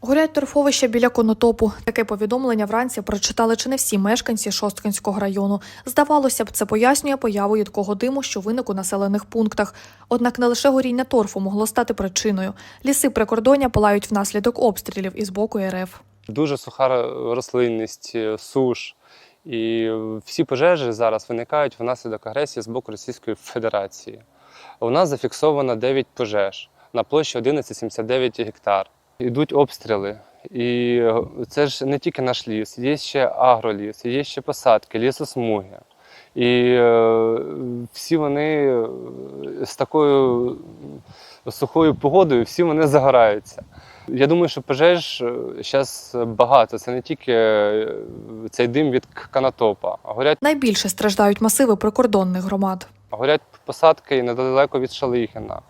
Горять торфовища біля конотопу. Таке повідомлення вранці прочитали чи не всі мешканці Шосткинського району. Здавалося б, це пояснює появу їдкого диму, що виник у населених пунктах. Однак не лише горіння торфу могло стати причиною. Ліси прикордоння палають внаслідок обстрілів із боку РФ. Дуже суха рослинність, е, суш. І всі пожежі зараз виникають внаслідок агресії з боку Російської Федерації. У нас зафіксовано 9 пожеж на площі 11,79 гектар. Йдуть обстріли. І е, це ж не тільки наш ліс, є ще агроліс, є ще посадки, лісосмуги. І е, всі вони е, з такою е, сухою погодою, всі вони загораються. Я думаю, що пожеж зараз багато. Це не тільки е, цей дим від канатопа, горять, Найбільше страждають масиви прикордонних громад. Горять посадки недалеко від Шалихіна.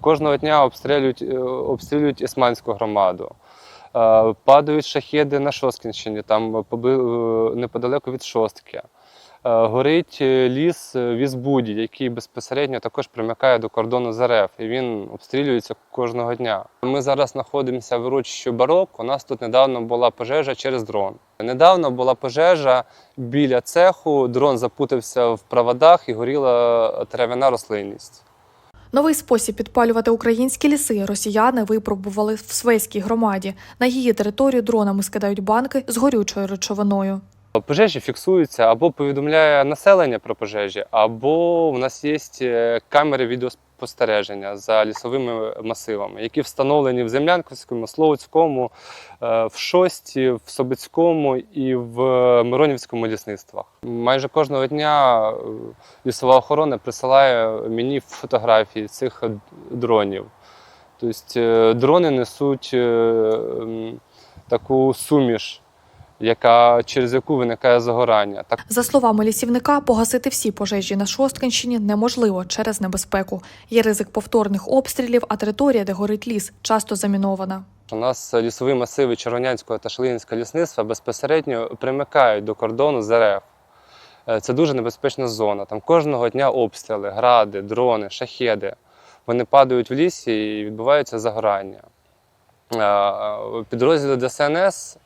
Кожного дня обстрілюють, е, обстрілюють Ісманську громаду. Е, Падають шахіди на Шосткінщині, там е, неподалеку від Шостки. Е, Горить е, ліс е, в Ізбуді, який безпосередньо також примикає до кордону з РФ, і він обстрілюється кожного дня. Ми зараз знаходимося в урочищі Барок. У нас тут недавно була пожежа через дрон. Недавно була пожежа біля цеху. Дрон запутався в проводах і горіла трав'яна рослинність. Новий спосіб підпалювати українські ліси росіяни випробували в Свейській громаді. На її територію дронами скидають банки з горючою речовиною. Пожежі фіксуються або повідомляє населення про пожежі, або в нас є е, камери відеоспостереження за лісовими масивами, які встановлені в Землянківському, Словацькому, е, в Шості, в Собицькому і в Миронівському лісництвах. Майже кожного дня е, лісова охорона присилає мені фотографії цих дронів. Тобто е, дрони несуть е, таку суміш яка, через яку виникає загорання. Так, За словами лісівника, погасити всі пожежі на Шосткинщині неможливо через небезпеку. Є ризик повторних обстрілів, а територія, де горить ліс, часто замінована. у нас лісові масиви Червонянського та Шалинського лісництва безпосередньо примикають до кордону з РФ. Е, Це дуже небезпечна зона. Там кожного дня обстріли, гради, дрони, шахеди. Вони падають в лісі і відбувається загорання. Е, Підрозділи ДСНС,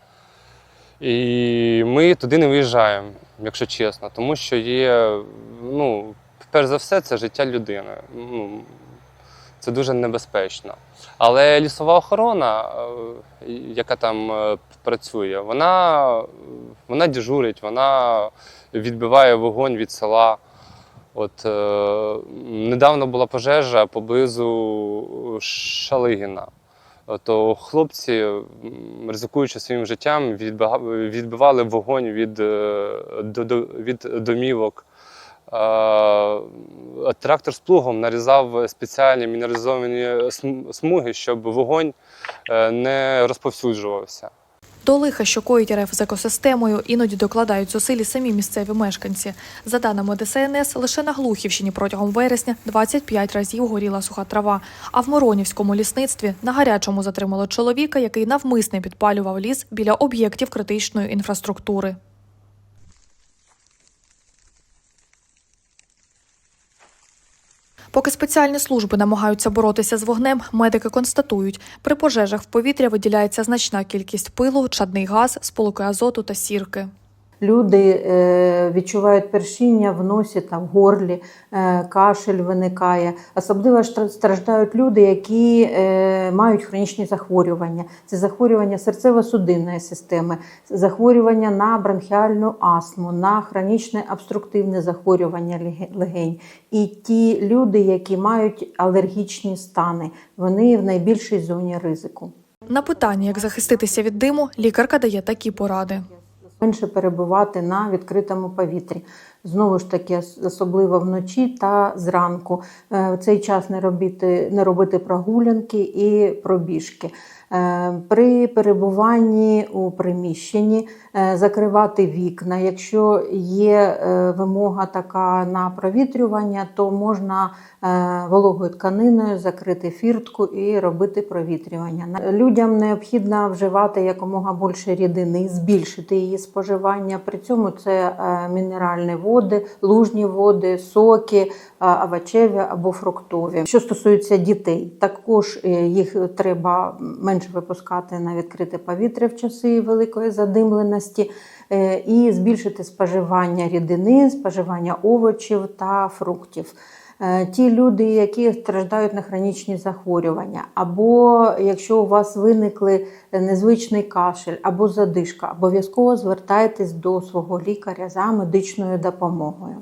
і ми туди не виїжджаємо, якщо чесно, тому що є, ну, перш за все, це життя людини. Ну, це дуже небезпечно. Але лісова охорона, е, яка там е, працює, вона, вона дежурить, вона відбиває вогонь від села. От е, недавно була пожежа поблизу Шалигіна. То хлопці, ризикуючи своїм життям, відбивали вогонь від, е, від домівок. Трактор з плугом нарізав спеціальні мінералізовані смуги, щоб вогонь е, не розповсюджувався. До лиха, що коїть РФ з екосистемою, іноді докладають зусиль самі місцеві мешканці. За даними ДСНС, лише на Глухівщині протягом вересня 25 разів горіла суха трава. А в Моронівському лісництві на гарячому затримало чоловіка, який навмисне підпалював ліс біля об'єктів критичної інфраструктури. Поки спеціальні служби намагаються боротися з вогнем, медики констатують, при пожежах в повітря виділяється значна кількість пилу, чадний газ, сполуки азоту та сірки. Люди е, відчувають першіння в носі та в горлі, е, кашель виникає. Особливо страждають люди, які е, мають хронічні захворювання. Це захворювання серцево-судинної системи, захворювання на бронхіальну астму, на хронічне обструктивне захворювання легень. І ті люди, які мають алергічні стани, вони в найбільшій зоні ризику. На питання, як захиститися від диму, лікарка дає такі поради. Менше перебувати на відкритому повітрі. Знову ж таки, особливо вночі та зранку. Е, В цей час не робити, не робити прогулянки і пробіжки. Е, При перебуванні у приміщенні е, закривати вікна. Якщо є вимога така на провітрювання, то можна вологою тканиною закрити фіртку і робити провітрювання. Людям необхідно вживати якомога більше рідини, збільшити її споживання. При цьому це е, мінеральні води, лужні води, соки, овочеві або фруктові. Що стосується дітей, також е, їх треба менше менше випускати на відкрите повітря в часи великої задимленості е, і збільшити споживання рідини, споживання овочів та фруктів. Е, Ті люди, які страждають на хронічні захворювання, або якщо у вас виникли незвичний кашель або задишка, обов'язково звертайтесь до свого лікаря за медичною допомогою.